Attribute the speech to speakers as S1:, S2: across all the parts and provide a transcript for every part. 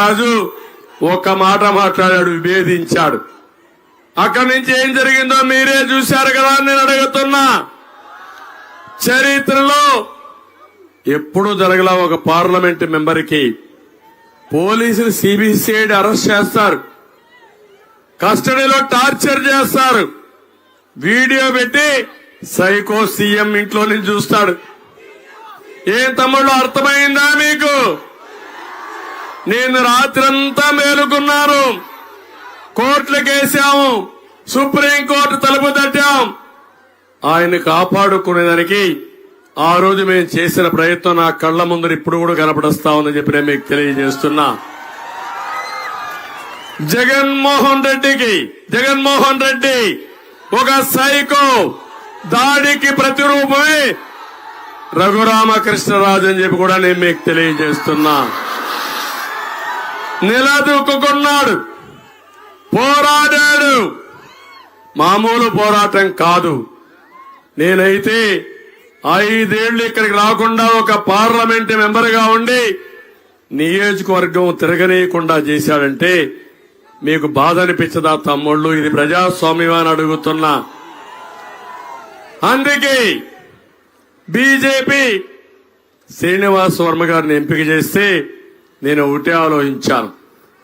S1: రాజు ఒక మాట మాట్లాడాడు విభేదించాడు. అక్కడి నుంచి ఏం జరిగిందో మీరే చూశారు కదా నేను అడుగుతున్నా. చరిత్రలో ఎప్పుడు జరగల ఒక పార్లమెంట్ మెంబర్కి పోలీసులు సిబిసిఐడి అరెస్ట్ చేస్తారు. కస్టడీలో టార్చర్ చేస్తారు. వీడియో పెట్టి సైకో సీఎం ఇంట్లో నుంచి చూస్తాడు. ఏం తమ్ముళ్ళు అర్థమైందా మీకు? నేను రాత్రంతా మేలుకున్నాను. కోర్టులకు వేసాము సుప్రీంకోర్టు తలుపు తట్టాం. ఆయన కాపాడుకునేదానికి ఆ రోజు మేము చేసిన ప్రయత్నం నా కళ్ళ ముందర ఇప్పుడు కూడా కనపడస్తా ఉందని చెప్పి నేను మీకు తెలియజేస్తున్నా. జగన్మోహన్ రెడ్డికి జగన్మోహన్ రెడ్డి ఒక సైకో దాడికి ప్రతిరూపమే రఘురామకృష్ణరాజు అని చెప్పి కూడా నేను మీకు తెలియజేస్తున్నా. నిలదూకున్నాడు పోరాడాడు. మామూలు పోరాటం కాదు. నేనైతే ఐదేళ్ళు ఇక్కడికి రాకుండా ఒక పార్లమెంట్ మెంబర్గా ఉండి నియోజకవర్గం తిరగనీయకుండా చేశాడంటే మీకు బాధ అనిపించదా తమ్ముళ్ళు? ఇది ప్రజాస్వామ్యం అని అడుగుతున్నా. అందుకే బీజేపీ శ్రీనివాస్ వర్మ గారిని ఎంపిక చేస్తే నేను ఒకటే ఆలోచించాను.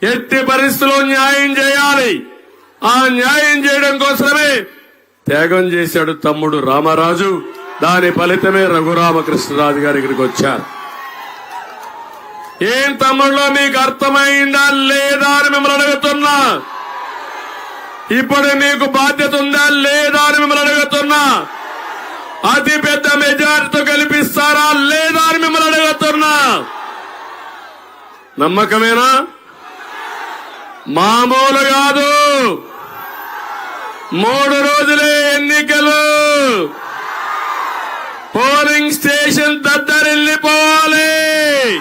S1: ఎట్టి పరిస్థితుల్లో న్యాయం చేయాలి. ఆ న్యాయం చేయడం కోసమే త్యాగం చేశాడు తమ్ముడు రామరాజు. దాని ఫలితమే రఘురామకృష్ణరాజు గారి ఇక్కడికి వచ్చారు. ఏం తమ్ముళ్ళో మీకు అర్థమైందా లేదా అని మిమ్మల్ని అడుగుతున్నా. ఇప్పుడు మీకు బాధ్యత ఉందా లేదా అని మిమ్మల్ని అడుగుతున్నా. అతి పెద్ద మెజారిటీతో గెలిపిస్తారా లేదా అని మిమ్మల్ని అడుగుతున్నా. నమ్మకమేనా? మామూలు కాదు. మూడు రోజులే ఎన్నికలు. పోలింగ్ స్టేషన్ దద్దరిల్లిపోవాలి.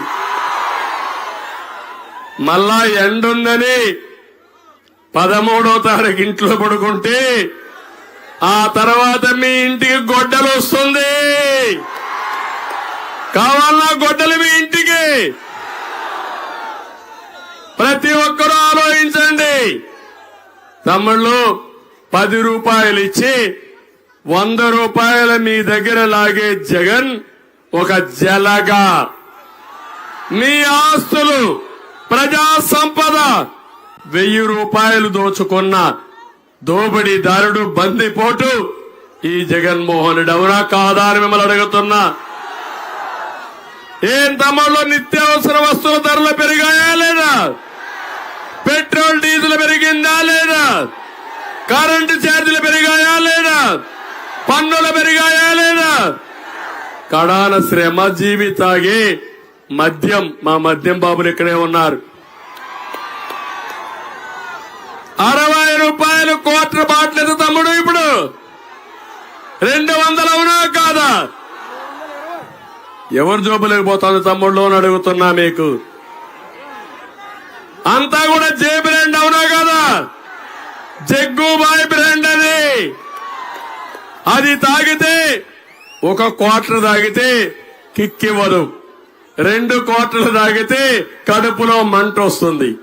S1: మళ్ళా ఎండుందని పదమూడో తారీఖు ఇంట్లో పడుకుంటే ఆ తర్వాత మీ ఇంటికి గొడ్డలు వస్తుంది కావాలన్నా గొడ్డలు మీ ఇంటికి. ప్రతి ఒక్కరూ ఆలోచించండి. తమ్ముళ్ళు పది రూపాయలు ఇచ్చి వంద రూపాయల మీ దగ్గర లాగే జగన్ ఒక జలగా. మీ ఆస్తులు ప్రజా సంపద వెయ్యి రూపాయలు దోచుకున్న దోబడిదారుడు బందిపోటు ఈ జగన్మోహన్ ఎవరా కాదా అని మిమ్మల్ని అడుగుతున్నా. ఏం తమలో నిత్యావసర వస్తువుల ధరలు పెరిగాయా లేదా? పెట్రోల్ డీజిల్ పెరిగిందా లేదా? కరెంటు ఛార్జీలు పెరిగాయా లేదా? పన్నులు పెరిగాయా లేదా? కడాన శ్రమ జీవితాగి మద్యం. మా మద్యం బాబులు ఇక్కడే ఉన్నారు. అరవై రూపాయలు కోట్ల బాట్లేదు తమ్ముడు ఇప్పుడు. రెండు వందలు అవునా కాదా? ఎవరు జోబులకు పోతుంది తమ్ముళ్ళు అని అడుగుతున్నా మీకు. అంతా కూడా జే బ్రాండ్ అవునా కదా? జగ్గుబాయ్ బ్రాండ్ అది. అది తాగితే ఒక క్వార్టర్ తాగితే కిక్కివ్వదు రెండు క్వార్టర్లు తాగితే కడుపులో మంట వస్తుంది.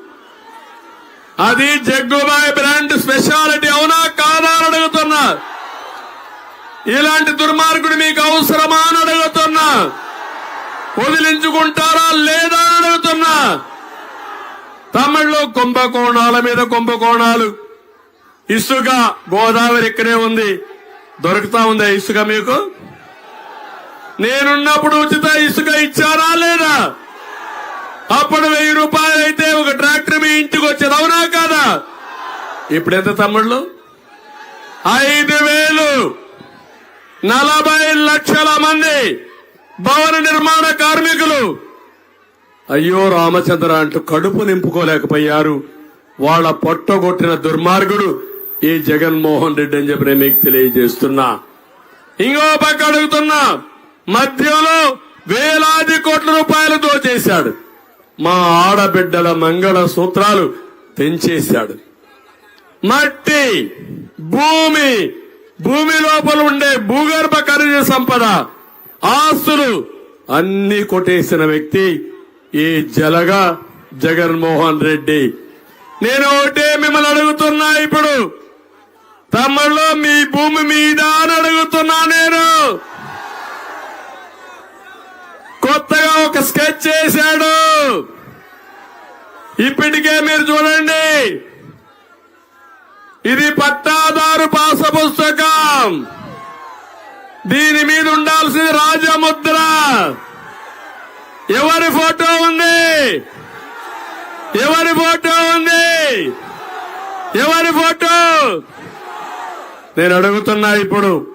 S1: అది జగ్గుబాయ్ బ్రాండ్ స్పెషాలిటీ అవునా కాదా అని అడుగుతున్నా. ఇలాంటి దుర్మార్గుడు మీకు అవసరమా అని అడుగుతున్నా. వదిలించుకుంటారా లేదా అని అడుగుతున్నా. తమిళ్ళో కుంభకోణాల మీద కుంభకోణాలు ఇసుక గోదావరి ఇక్కడే ఉంది. దొరుకుతా ఉందా ఇసుక మీకు? నేనున్నప్పుడు ఉచిత ఇసుక ఇచ్చారా లేదా? అప్పుడు వెయ్యి రూపాయలు అయితే ఒక ట్రాక్టర్ మీ ఇంటికి వచ్చేది అవునా కాదా? ఇప్పుడు ఎంత తమ్ముళ్ళు ఐదు వేలు. నలభై లక్షల మంది భవన నిర్మాణ కార్మికులు అయ్యో రామచంద్ర అంటూ కడుపు నింపుకోలేకపోయారు. వాళ్ళ పొట్టగొట్టిన దుర్మార్గుడు ఈ జగన్మోహన్ రెడ్డి అని చెప్పి మీకు తెలియజేస్తున్నా. ఇంకో పక్క అడుగుతున్నా మధ్యలో వేలాది కోట్ల రూపాయలు దోచేశాడు. మా ఆడబిడ్డల మంగళ సూత్రాలు తెంచేశాడు. మట్టి భూమి భూమి లోపల ఉండే భూగర్భ ఖనిజ సంపద ఆస్తులు అన్ని కొట్టేసిన వ్యక్తి ఈ జలగా జగన్మోహన్ రెడ్డి. నేను ఒకటే మిమ్మల్ని అడుగుతున్నా ఇప్పుడు. తమ్ముళ్ళు మీ భూమి మీద అని అడుగుతున్నా నేను. కొత్తగా ఒక స్కెచ్ చేశాడు ఇప్పటికే మీరు చూడండి. ఇది పట్టాదారు పాస పుస్తకం దీని మీద ఉండాల్సింది రాజముద్ర. ఎవరి ఫోటో ఉంది? ఎవరి ఫోటో ఉంది? ఎవరి ఫోటో? నేను అడుగుతున్నా ఇప్పుడు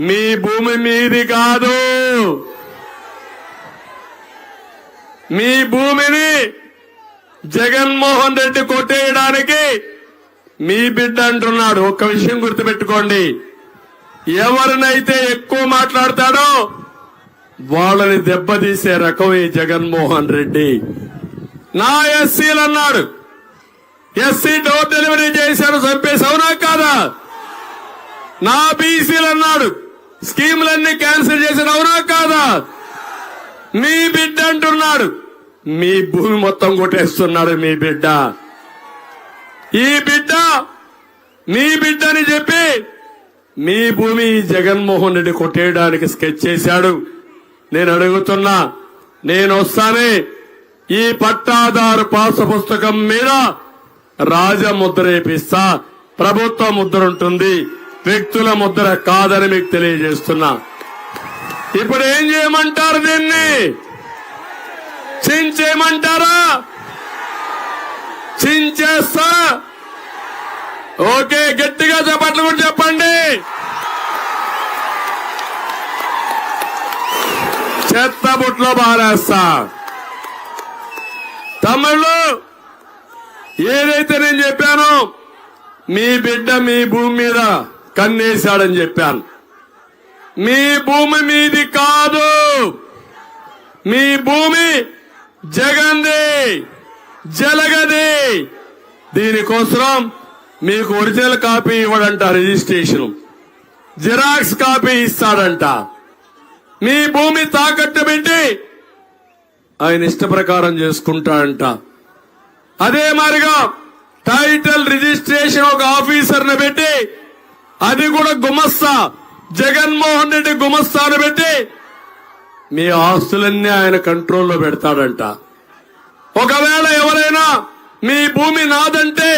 S1: మీ భూమి మీది కాదు. మీ భూమిని జగన్మోహన్ రెడ్డి కొట్టేయడానికి మీ బిడ్డ అంటున్నాడు. ఒక్క విషయం గుర్తుపెట్టుకోండి. ఎవరినైతే ఎక్కువ మాట్లాడతాడో వాళ్ళని దెబ్బతీసే రకం ఈ జగన్మోహన్ రెడ్డి. నా ఎస్సీలు అన్నాడు ఎస్సీ డోర్ డెలివరీ చేశారు చంపేసి అవునా కాదా? నా బీసీలు అన్నాడు స్కీములన్నీ క్యాన్సిల్ చేశారు అవునా కాదా? మీ బిడ్డ అంటున్నాడు. మీ భూమి మొత్తం కొట్టేస్తున్నాడు మీ బిడ్డ. ఈ బిడ్డ మీ బిడ్డని చెప్పి మీ భూమి జగన్మోహన్ రెడ్డి కొట్టేయడానికి స్కెచ్ చేశాడు. నేను అడుగుతున్నా నేను వస్తానే ఈ పట్టాదారు పాస పుస్తకం మీద రాజ వేపిస్తా. ప్రభుత్వ ముద్ర ఉంటుంది వ్యక్తుల ముద్ర కాదని మీకు తెలియజేస్తున్నా. ఇప్పుడు ఏం చేయమంటారు దీన్ని? చించేయమంటారా? చించేస్తా. ఓకే గట్టిగా చెప్పట్లు కూడా చెప్పండి. చెత్త బుట్లో బారేస్తా తమిళ్ళు ఏదైతే నేను చెప్పానో మీ బిడ్డ మీ భూమి మీద కన్నేశాడని చెప్పాను. మీ భూమి మీది కాదు. మీ భూమి జగంది జలగది. దీనికోసం మీకు ఒరిజినల్ కాపీ ఇవ్వడంట రిజిస్ట్రేషన్. జిరాక్స్ కాపీ ఇస్తాడంట. మీ భూమి తాకట్టు పెట్టి ఆయన ఇష్ట ప్రకారం చేసుకుంటాడంట. అదే మారిగా టైటిల్ రిజిస్ట్రేషన్ ఒక ఆఫీసర్ని పెట్టి అది కూడా గుమస్తా జగన్మోహన్ రెడ్డి గుమస్తాను పెట్టి మీ ఆస్తులన్నీ ఆయన కంట్రోల్లో పెడతాడంట. ఒకవేళ ఎవరైనా మీ భూమి నాదంటే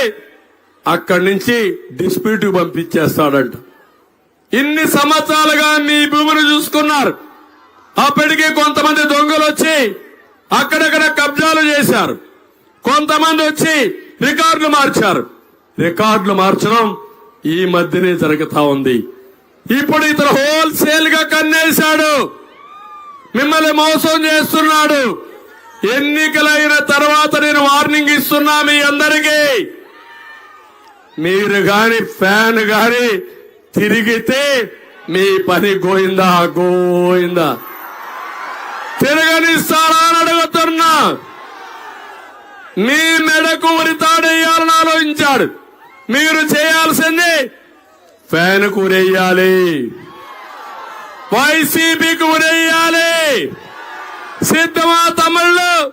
S1: అక్కడి నుంచి డిస్ప్యూట్ పంపించేస్తాడంట. ఇన్ని సంవత్సరాలుగా మీ భూమిని చూసుకున్నారు. అప్పటికి కొంతమంది దొంగలు వచ్చి అక్కడక్కడ కబ్జాలు చేశారు. కొంతమంది వచ్చి రికార్డులు మార్చారు. రికార్డులు మార్చడం ఈ మధ్యనే జరుగుతా ఉంది. ఇప్పుడు ఇతను హోల్సేల్గా కన్నేశాడు. మిమ్మల్ని మోసం చేస్తున్నాడు. ఎన్నికలైన తర్వాత నేను వార్నింగ్ ఇస్తున్నా మీ అందరికీ. మీరు గాని ఫ్యాన్ గాని తిరిగితే మీ పని గోయిందా? గోయిందా? తిరగనిస్తారా అని అడుగుతున్నా. మీ మెడకు ఉరితాడేయాలని ఆలోచించాడు. మీరు చేయాల్సింది ఫ్యాన్ కురేయాలి వైసీపీకి ఉరేయాలి. సిద్ధమా తమిళ్ళు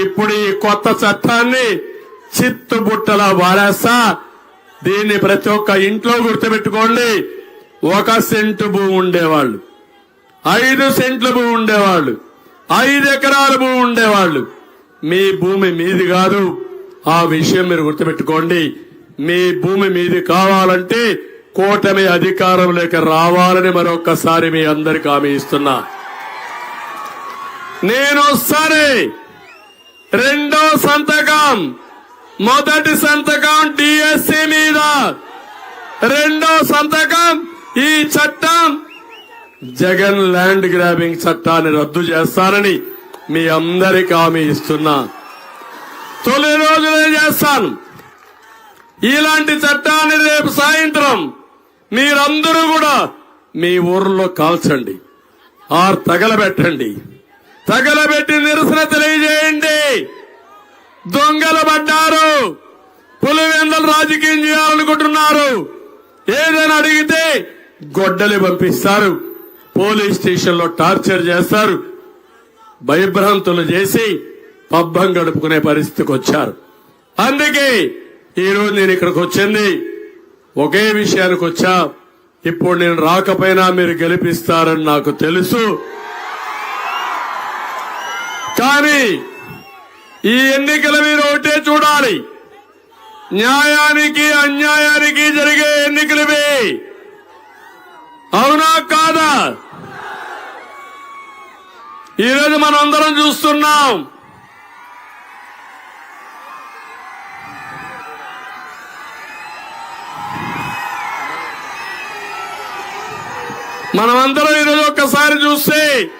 S1: ఇప్పుడు ఈ కొత్త చట్టాన్ని చిత్తుబుట్టలా వారేస్తా దీన్ని ప్రతి ఒక్క ఇంట్లో గుర్తుపెట్టుకోండి. ఒక సెంటు భూమి ఉండేవాళ్ళు. ఐదు సెంట్ల భూమి ఉండేవాళ్ళు ఐదు ఎకరాల భూమి ఉండేవాళ్ళు. మీ భూమి మీది కాదు. ఆ విషయం మీరు గుర్తుపెట్టుకోండి. మీ భూమి మీది కావాలంటే కూటమి అధికారంలోకి రావాలని మరొక్కసారి మీ అందరికి హామీ ఇస్తున్నా. నేను వస్తానే. రెండో సంతకం మొదటి సంతకం డిఎస్సి మీద. రెండో సంతకం ఈ చట్టం జగన్ ల్యాండ్ గ్రాబింగ్ చట్టాన్ని రద్దు చేస్తానని మీ అందరికి హామీ ఇస్తున్నా. తొలి రోజులే చేస్తాను? ఇలాంటి చట్టాన్ని రేపు సాయంత్రం మీరందరూ కూడా మీ ఊర్లో కాల్చండి. ఆర్ తగలబెట్టండి. తగలబెట్టి నిరసన తెలియజేయండి. దొంగలు పడ్డారు. పులివెందలు రాజకీయం చేయాలనుకుంటున్నారు. ఏదైనా అడిగితే గొడ్డలి పంపిస్తారు. పోలీస్ స్టేషన్లో టార్చర్ చేస్తారు. భయభ్రాంతులు చేసి పబ్బం గడుపుకునే పరిస్థితికి వచ్చారు. అందుకే ఈరోజు నేను ఇక్కడికి వచ్చింది. ఒకే విషయానికి వచ్చా. ఇప్పుడు నేను రాకపోయినా మీరు గెలిపిస్తారని నాకు తెలుసు. కానీ ఈ ఎన్నికలు మీరు ఒకటే చూడాలి. న్యాయానికి అన్యాయానికి జరిగే ఎన్నికలు అవునా కాదా? ఈరోజు మనం అందరం చూస్తున్నాం. మనమందరం ఈరోజు ఒక్కసారి చూస్తే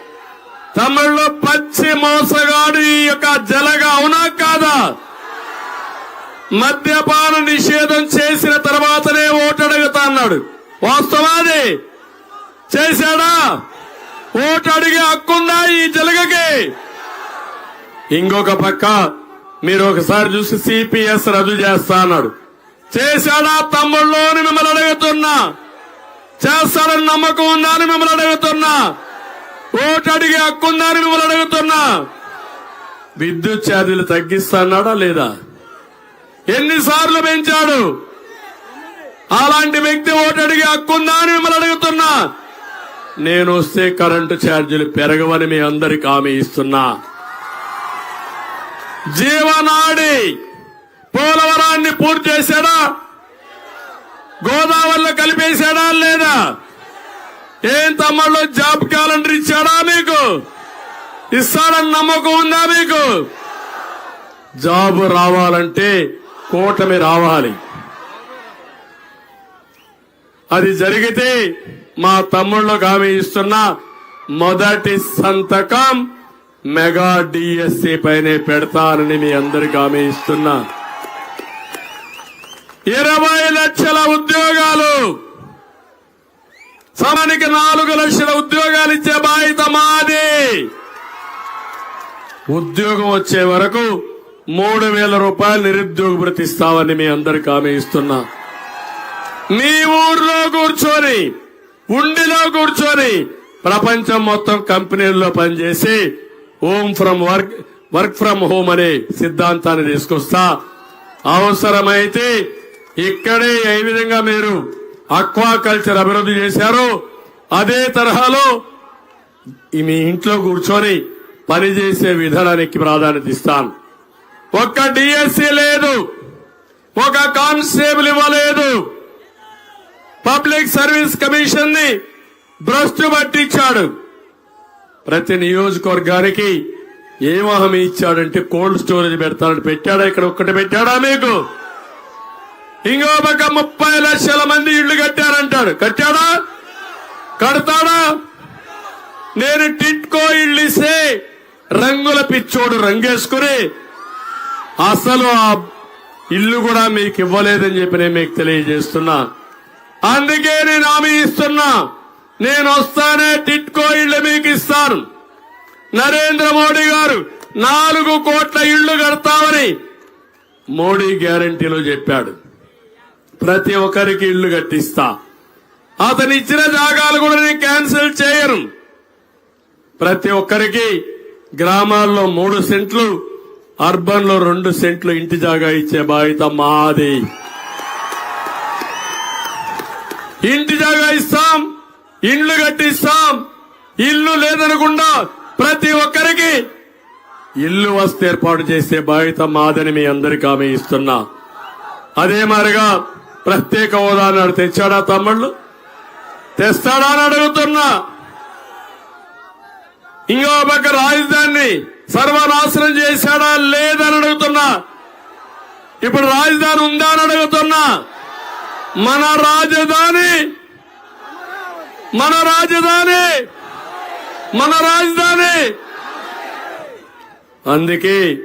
S1: తమిళలో పచ్చి మోసగాడు ఈ యొక్క జలగా అవునా కాదా? మద్యపాన నిషేధం చేసిన తర్వాతనే ఓటడుగుతా అన్నాడు. వాస్తవాది. చేశాడా? ఓటు అడిగే హక్కుందా ఈ జలగకి? ఇంకొక పక్క మీరు ఒకసారి చూసి సిపిఎస్ రద్దు చేస్తా అన్నాడు. చేశాడా తమ్ముళ్ళు అని మిమ్మల్ని అడుగుతున్నా. చేస్తాడని నమ్మకం ఉందా అని మిమ్మల్ని అడుగుతున్నా. ఓటు అడిగే హక్కుందా అని మిమ్మల్ని అడుగుతున్నా. విద్యుత్ ఛార్జీలు తగ్గిస్తాడా లేదా? ఎన్నిసార్లు పెంచాడు? అలాంటి వ్యక్తి ఓటు అడిగే హక్కుందా అని మిమ్మల్ని అడుగుతున్నా. నేను వస్తే కరెంటు ఛార్జీలు పెరగవని మీ అందరికి హామీ ఇస్తున్నా. జీవనాడి పోలవరాన్ని పూర్తి చేశాడా? గోదావరిలో కలిపేశాడా లేదా? ఏం తమ్ముళ్ళు జాబ్ క్యాలెండర్ ఇచ్చాడా మీకు? ఇస్తాడని నమ్మకం ఉందా మీకు? జాబ్ రావాలంటే కూటమి రావాలి. అది జరిగితే మా తమ్ముళ్ళకు హామీ ఇస్తున్న మొదటి సంతకం మెగా డిఎస్సి పైనే పెడతానని మీ అందరికి హామీ ఇస్తున్నా ఇరవై లక్షల ఉద్యోగాలు. సమానికి నాలుగు లక్షల ఉద్యోగాలు ఇచ్చే బాధ్యత మాది. ఉద్యోగం వచ్చే వరకు మూడు వేల రూపాయలు నిరుద్యోగ ప్రతిస్తావని మీ అందరికి హామీ ఇస్తున్నా మీ ఊర్లో కూర్చొని ఉండిలో కూర్చొని ప్రపంచం మొత్తం కంపెనీల్లో పనిచేసి home from work work from home అనే సిద్ధాంతాన్ని తీసుకొస్తా. అవసరమైతే ఇక్కడే ఏ విధంగా మీరు అక్వాకల్చర్ అభివృద్ధి చేశారో అదే తరహాలో మీ ఇంట్లో కూర్చొని పనిచేసే విధానానికి ప్రాధాన్యత ఇస్తాను. ఒక్క డిఎస్సీ లేదు. ఒక కానిస్టేబుల్ ఇవ్వలేదు. పబ్లిక్ సర్వీస్ కమిషన్ని భ్రష్టు పట్టించాడు. ప్రతి నియోజకవర్గానికి ఏం హామీ ఇచ్చాడంటే కోల్డ్ స్టోరేజ్ పెడతానని పెట్టాడా? ఇక్కడ ఒక్కటి పెట్టాడా మీకు? ఇంకో పక్క ముప్పై లక్షల మంది ఇళ్ళు కట్టారంటాడు. కట్టాడా? కడతాడా? నేను టిట్కో ఇళ్ళు ఇస్తే రంగుల పిచ్చోడు రంగేసుకుని అసలు ఆ ఇల్లు కూడా మీకు ఇవ్వలేదని చెప్పి నేను మీకు తెలియజేస్తున్నా. అందుకే నేను హామీ ఇస్తున్నా. నేను వస్తానే టిట్కో ఇళ్ళు మీకు ఇస్తాను. నరేంద్ర మోడీ గారు నాలుగు కోట్ల ఇళ్ళు కడతామని మోడీ గ్యారంటీలో చెప్పాడు. ప్రతి ఒక్కరికి ఇళ్ళు కట్టిస్తా. అతను ఇచ్చిన జాగాలు కూడా నేను క్యాన్సిల్ చేయను. ప్రతి ఒక్కరికి గ్రామాల్లో మూడు సెంట్లు అర్బన్లో రెండు సెంట్లు ఇంటి జాగా ఇచ్చే బాధ్యత మాది. ఇంటి జాగా ఇస్తాం ఇండ్లు కట్టిస్తాం ఇల్లు లేదనకుండా ప్రతి ఒక్కరికి ఇల్లు వస్తే ఏర్పాటు చేసే బాధ్యత మాదని మీ అందరికీ ఆమె ఇస్తున్నా. అదే మారిగా ప్రత్యేక హోదా తెచ్చాడా తమ్ముళ్ళు? తెస్తాడా అని అడుగుతున్నా. ఇంకో పక్క రాజధానిని సర్వనాశనం చేశాడా లేదని అడుగుతున్నా. ఇప్పుడు రాజధాని ఉందా అని అడుగుతున్నా. మన రాజధాని! మన రాజధాని! మన రాజధాని! అందుకే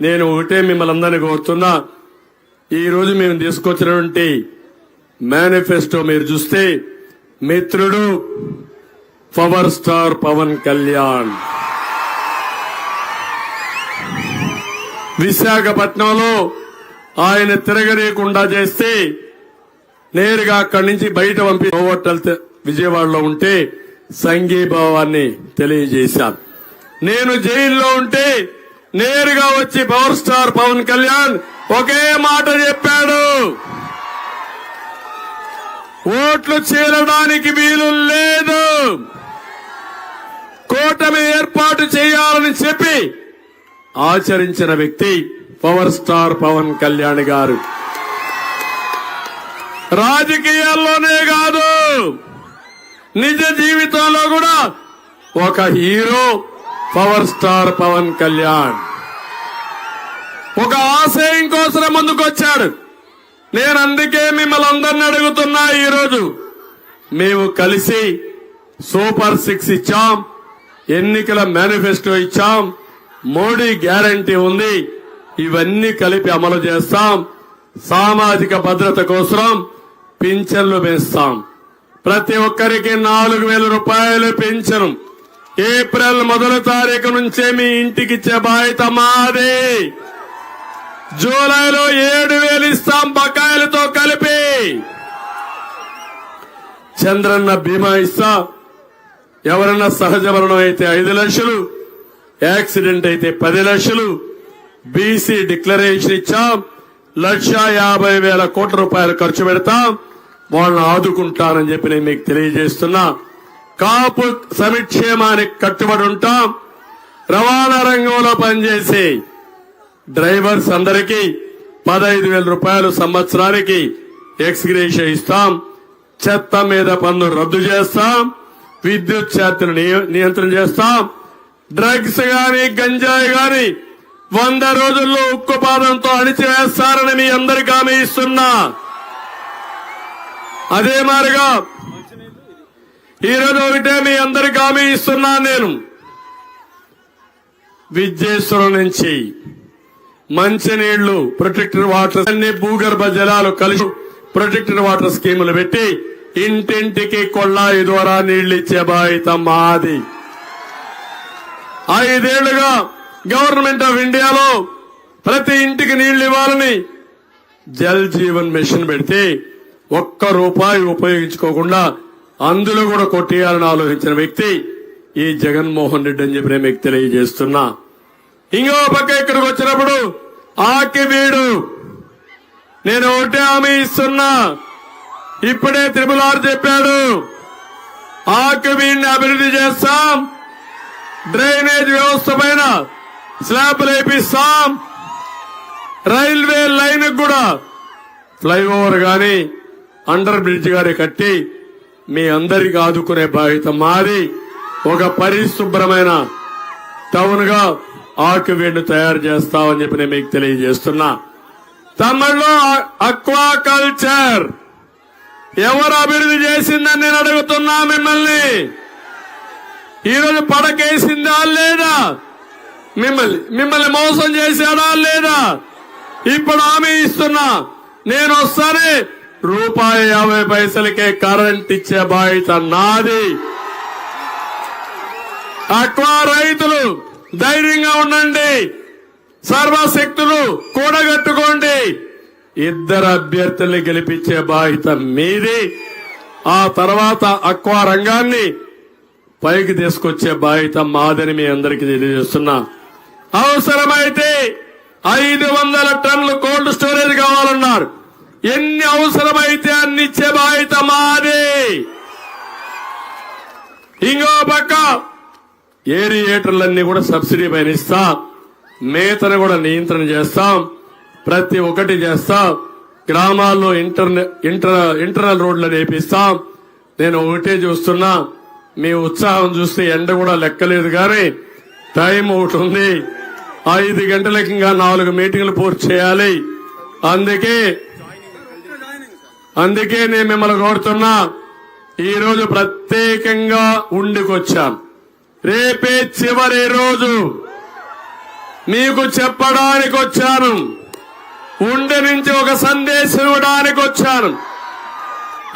S1: నేను ఒకటే మిమ్మల్ని అందరినీ కోరుతున్నా. ఈరోజు మేము తీసుకొచ్చినటువంటి మేనిఫెస్టో మీరు చూస్తే మిత్రుడు పవర్ స్టార్ పవన్ కళ్యాణ్. విశాఖపట్నంలో ఆయన తిరగలేకుండా చేస్తే నేరుగా అక్కడి నుంచి బయట పంపి హోటల్ విజయవాడలో ఉంటే సంఘీభావాన్ని తెలియజేశాను నేను జైల్లో ఉంటే నేరుగా వచ్చి పవర్ స్టార్ పవన్ కళ్యాణ్ ఒకే మాట చెప్పాడు. ఓట్లు చేరడానికి వీలు లేదు. కూటమి ఏర్పాటు చేయాలని చెప్పి ఆచరించిన వ్యక్తి పవర్ స్టార్ పవన్ కళ్యాణ్ గారు. రాజకీయాల్లోనే కాదు. నిజ జీవితంలో కూడా ఒక hero power star Pawan Kalyan. ఒక ఆశయం కోసం ముందుకొచ్చాడు. నేను అందుకే మిమ్మల్ని అందరిని అడుగుతున్నా ఈరోజు. మేము కలిసి సూపర్ సిక్స్ ఇచ్చాం. ఎన్నికల మేనిఫెస్టో ఇచ్చాం. మోడీ గ్యారంటీ ఉంది. ఇవన్నీ కలిపి అమలు చేస్తాం. సామాజిక భద్రత కోసం పింఛన్లు వేస్తాం. ప్రతి ఒక్కరికి నాలుగు వేల రూపాయలు పెంచను ఏప్రిల్ మొదటి తారీఖు నుంచే మీ ఇంటికి ఇచ్చే బాధ్యత మాదే. జూలైలో ఏడు వేలు ఇస్తాం బకాయిలతో కలిపి. చంద్రన్న బీమా ఇస్తా. ఎవరన్నా సహజ మరణం అయితే ఐదు లక్షలు. యాక్సిడెంట్ అయితే పది లక్షలు. బీసీ డిక్లరేషన్ ఇచ్చాం. లక్ష యాభై వేల కోట్ల రూపాయలు ఖర్చు పెడతాం. వాళ్ళని ఆదుకుంటానని చెప్పి నేను మీకు తెలియజేస్తున్నా. కాపు సమిక్షేమానికి కట్టుబడి ఉంటాం. రవాణా రంగంలో పనిచేసే డ్రైవర్స్ అందరికీ పదహైదు వేల రూపాయలు సంవత్సరానికి ఎక్స్గ్రేషియా ఇస్తాం. చెత్త మీద పన్ను రద్దు చేస్తాం. విద్యుత్ ఛార్జీలు నియ- నియంత్రణ చేస్తాం. డ్రగ్స్ గాని గంజాయి గాని వంద రోజుల్లో ఉక్కు పాదంతో అణిచివేస్తారని మీ అందరికీ హామీ ఇస్తున్నా. అదే మారిగా ఈరోజు ఒకటే మీ అందరికి హామీ ఇస్తున్నాను నేను. విద్యేశ్వరం నుంచి మంచినీళ్ళు ప్రొటెక్టెడ్ వాటర్ అన్ని భూగర్భ జలాలు కలిసి ప్రొటెక్టెడ్ వాటర్ స్కీములు పెట్టి ఇంటింటికి కొళ్ళాయి ద్వారా నీళ్ళు ఇచ్చే బాధ్యత మాది. ఐదేళ్ళుగా గవర్నమెంట్ ఆఫ్ ఇండియాలో ప్రతి ఇంటికి నీళ్ళు ఇవ్వాలని జల్ జీవన్ మిషన్ పెడితే ఒక్క రూపాయి ఉపయోగించుకోకుండా అందులో కూడా కొట్టేయాలని ఆలోచించిన వ్యక్తి ఈ జగన్మోహన్ రెడ్డి అని చెప్పి నేను మీకు తెలియజేస్తున్నా. ఇంకో పక్క ఇక్కడికి వచ్చినప్పుడు ఆకి వీడు. నేను ఒకటే హామీ ఇస్తున్నా. ఇప్పుడే త్రిపులారు చెప్పాడు. ఆకి వీడిని అభివృద్ధి చేస్తాం. డ్రైనేజ్ వ్యవస్థ పైన స్లాబ్లు వేపిస్తాం రైల్వే లైన్ కూడా ఫ్లైఓవర్ కానీ అండర్ బ్రిడ్జ్ గారి కట్టి మీ అందరికి ఆదుకునే బాధ్యత మాది. ఒక పరిశుభ్రమైన టౌన్గా ఆకువేణు తయారు చేస్తామని చెప్పి నేను మీకు తెలియజేస్తున్నా. తమిళలో అక్వా కల్చర్ ఎవరు అభివృద్ధి చేసిందని నేను అడుగుతున్నా మిమ్మల్ని. ఈరోజు పడకేసిందా లేదా? మిమ్మల్ని మిమ్మల్ని మోసం చేశాడా లేదా? ఇప్పుడు హామీ ఇస్తున్నా. నేను వస్తానే రూపాయి యాభై పైసలకే కరెంట్ ఇచ్చే బాధ్యత నాది. అక్వా రైతులు ధైర్యంగా ఉండండి. సర్వశక్తులు కూడగట్టుకోండి. ఇద్దరు అభ్యర్థుల్ని గెలిపించే బాధ్యత మీది. ఆ తర్వాత అక్వా రంగాన్ని పైకి తీసుకొచ్చే బాధ్యత మాదని మీ అందరికీ తెలియజేస్తున్నా. అవసరమైతే ఐదు వందల టన్నులు కోల్డ్ స్టోరేజ్ కావాలన్నారు. ఎన్ని అవసరమైతే అన్ని ఇచ్చే బాధ్యత మాది. ఇంకో పక్క ఏరియేటర్లన్నీ కూడా సబ్సిడీ పైన ఇస్తాం. మేతను కూడా నియంత్రణ చేస్తాం. ప్రతి ఒక్కటి చేస్తాం. గ్రామాల్లో ఇంటర్నె ఇంటర్ ఇంటర్నల్ రోడ్లు నేపిస్తాం నేను ఒకటే చూస్తున్నా. మీ ఉత్సాహం చూస్తే ఎండ కూడా లెక్కలేదు కానీ టైం ఒకటి ఉంది. ఐదు గంటలకి ఇంకా నాలుగు మీటింగ్లు పూర్తి చేయాలి. అందుకే అందుకే నేను మిమ్మల్ని కోరుతున్నా ఈరోజు ప్రత్యేకంగా ఉండికొచ్చాం. రేపే చివరి రోజు. మీకు చెప్పడానికి వచ్చాను ఉండి నుంచి ఒక సందేశం ఇవ్వడానికి వచ్చాను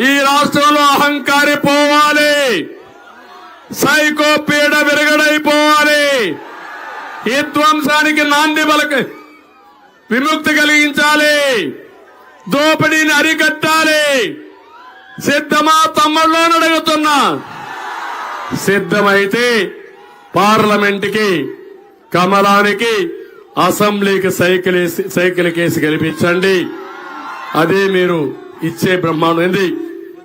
S1: ఈ రాష్ట్రంలో అహంకారి పోవాలి. సైకో పీడ విరగడైపోవాలి. విధ్వంసానికి నాంది పలక విముక్తి కలిగించాలి. దోపిడీని అరికట్టాలి. సిద్ధమా తమ్ముళ్ళు అడుగుతున్నా. సిద్ధమైతే పార్లమెంట్కి కమలానికి అసెంబ్లీకి సైకిల్ వేసి సైకిల్ కేసి గెలిపించండి. అదే మీరు ఇచ్చే బ్రహ్మాండం. ఏంది?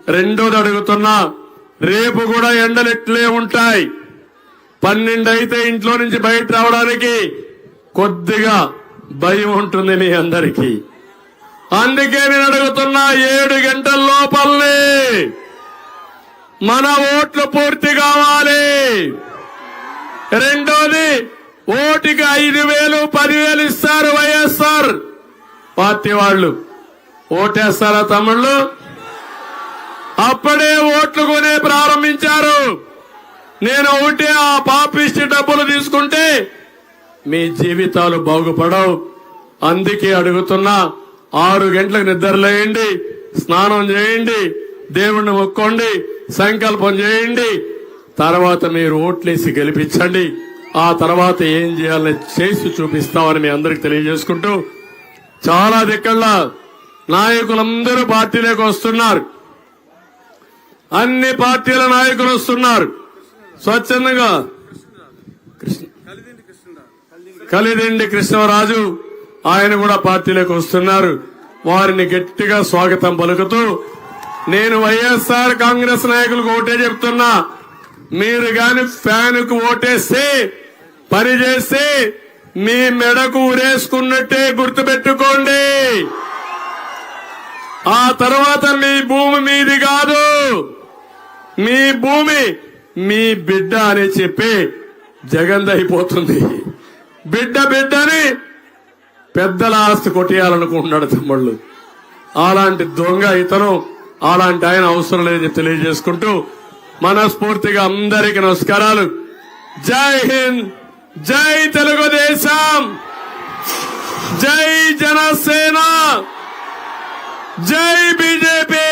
S1: రెండోది అడుగుతున్నా రేపు కూడా ఎండలు ఎట్లే ఉంటాయి. పన్నెండు అయితే ఇంట్లో నుంచి బయట రావడానికి కొద్దిగా భయం ఉంటుంది మీ అందరికీ. అందుకే నేను అడుగుతున్నా ఏడు గంటల లోపలనే మన ఓట్లు పూర్తి కావాలి. రెండోది ఓటుకి ఐదు వేలు పదివేలు ఇస్తారు వైఎస్ఆర్. పార్టీ వాళ్ళు ఓటేస్తారా తమ్ముళ్ళు? అప్పుడే ఓట్లు కొనే ప్రారంభించారు. నేను ఒకటి ఆ పాపిష్టి డబ్బులు తీసుకుంటే మీ జీవితాలు బాగుపడవు. అందుకే అడుగుతున్నా ఆరు గంటలకు నిద్రలేయండి స్నానం చేయండి దేవుణ్ణి మొక్కోండి సంకల్పం చేయండి. తర్వాత మీరు ఓట్లేసి గెలిపించండి. ఆ తర్వాత ఏం చేయాలని చేసి చూపిస్తామని మీ అందరికి తెలియజేసుకుంటూ చాలా దిక్కల్లా నాయకులందరూ పార్టీలోకి వస్తున్నారు. అన్ని పార్టీల నాయకులు వస్తున్నారు. స్వచ్ఛందంగా. కృష్ణ. కలిదిండి కృష్ణరాజు. ఆయన కూడా పార్టీలోకి వస్తున్నారు. వారిని గట్టిగా స్వాగతం పలుకుతూ నేను వైఎస్ఆర్ కాంగ్రెస్ నాయకులకు ఓటే చెప్తున్నా. మీరు గాని ఫ్యాన్కు ఓటేస్తే పని చేస్తే మీ మెడకు ఉరేసుకున్నట్టే గుర్తుపెట్టుకోండి. ఆ తర్వాత మీ భూమి మీది కాదు. మీ భూమి మీ బిడ్డ అని చెప్పి జగన్ అయిపోతుంది బిడ్డ బిడ్డని పెద్దల ఆస్తి కొట్టేయాలనుకుంటున్నాడు తమ్ముళ్ళు. అలాంటి దొంగ ఇతను అలాంటి ఆయన అవసరం లేదని తెలియజేసుకుంటూ మనస్ఫూర్తిగా అందరికి నమస్కారాలు. జై హింద్ జై తెలుగుదేశం జై జనసేన జై బీజేపీ.